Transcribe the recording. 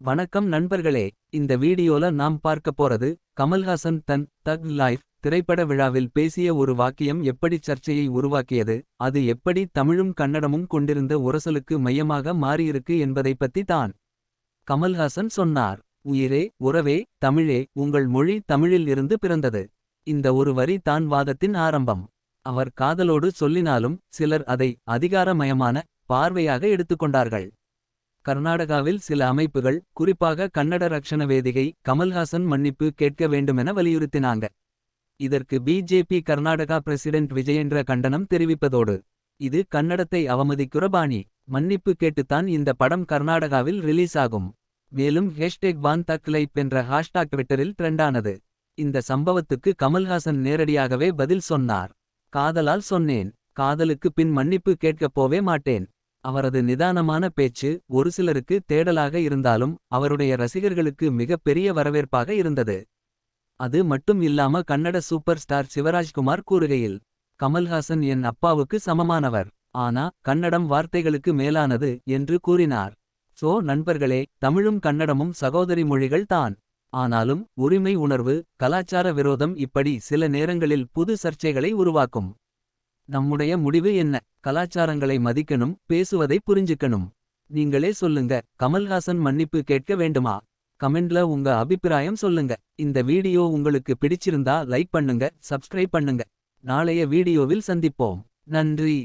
வணக்கம் நண்பர்களே இந்த வீடியோல நாம் பார்க்க போறது கமல்ஹாசன் தன் தக் லைஃப் திரைப்பட விழாவில் பேசிய ஒரு வாக்கியம் எப்படி சர்ச்சையை உருவாக்கியது அது எப்படி தமிழும் கன்னடமும் கொண்டிருந்த உரசலுக்கு மையமாக மாறியிருக்கு என்பதை பத்தி தான். கமல்ஹாசன் சொன்னார் உயிரே உறவே தமிழே உங்கள் மொழி தமிழில் இருந்து பிறந்தது. இந்த ஒரு வரி தான் வாதத்தின் ஆரம்பம் அவர் காதலோடு சொல்லினாலும் சிலர் அதை அதிகாரமயமான பார்வையாக எடுத்துக்கொண்டார்கள் கர்நாடகாவில் சில அமைப்புகள் குறிப்பாக கன்னட ரக்ஷண வேதிகை கமல்ஹாசன் மன்னிப்பு கேட்க வேண்டுமென வலியுறுத்தினாங்க. இதற்கு பிஜேபி கர்நாடகா பிரசிடென்ட் விஜயேந்திர கண்டனம் தெரிவிப்பதோடு இது கன்னடத்தை அவமதிக்கிற பாணி. மன்னிப்பு கேட்டுத்தான் இந்த படம் கர்நாடகாவில் ரிலீஸ் ஆகும். மேலும் ஹேஷ்டேக் வான் தக் லைப் என்ற ஹாஷ்டாக் ட்விட்டரில் ட்ரெண்டானது. இந்த சம்பவத்துக்கு கமல்ஹாசன் நேரடியாகவே பதில் சொன்னார். காதலால் சொன்னேன். காதலுக்கு பின் மன்னிப்பு கேட்கப் போவே மாட்டேன். அவரது நிதானமான பேச்சு ஒரு சிலருக்கு தேடலாக இருந்தாலும் அவருடைய ரசிகர்களுக்கு மிகப் பெரிய வரவேற்பாக இருந்தது. அது மட்டும் இல்லாம கன்னட சூப்பர் ஸ்டார் சிவராஜ்குமார் கூறுகையில் கமல்ஹாசன் என் அப்பாவுக்கு சமமானவர். ஆனா கன்னடம் வார்த்தைகளுக்கு மேலானது என்று கூறினார். சோ நண்பர்களே தமிழும் கன்னடமும் சகோதரி மொழிகள் தான். ஆனாலும் உரிமை உணர்வு கலாச்சார விரோதம் இப்படி சில நேரங்களில் புது சர்ச்சைகளை உருவாக்கும். நம்முடைய முடிவு என்ன? கலாச்சாரங்களை மதிக்கணும் பேசுவதை புரிஞ்சுக்கணும். நீங்களே சொல்லுங்க கமல்ஹாசன் மன்னிப்பு கேட்க வேண்டுமா? கமெண்ட்ல உங்க அபிப்பிராயம் சொல்லுங்க. இந்த வீடியோ உங்களுக்கு பிடிச்சிருந்தா லைக் பண்ணுங்க சப்ஸ்கிரைப் பண்ணுங்க. நாளைய வீடியோவில் சந்திப்போம். நன்றி.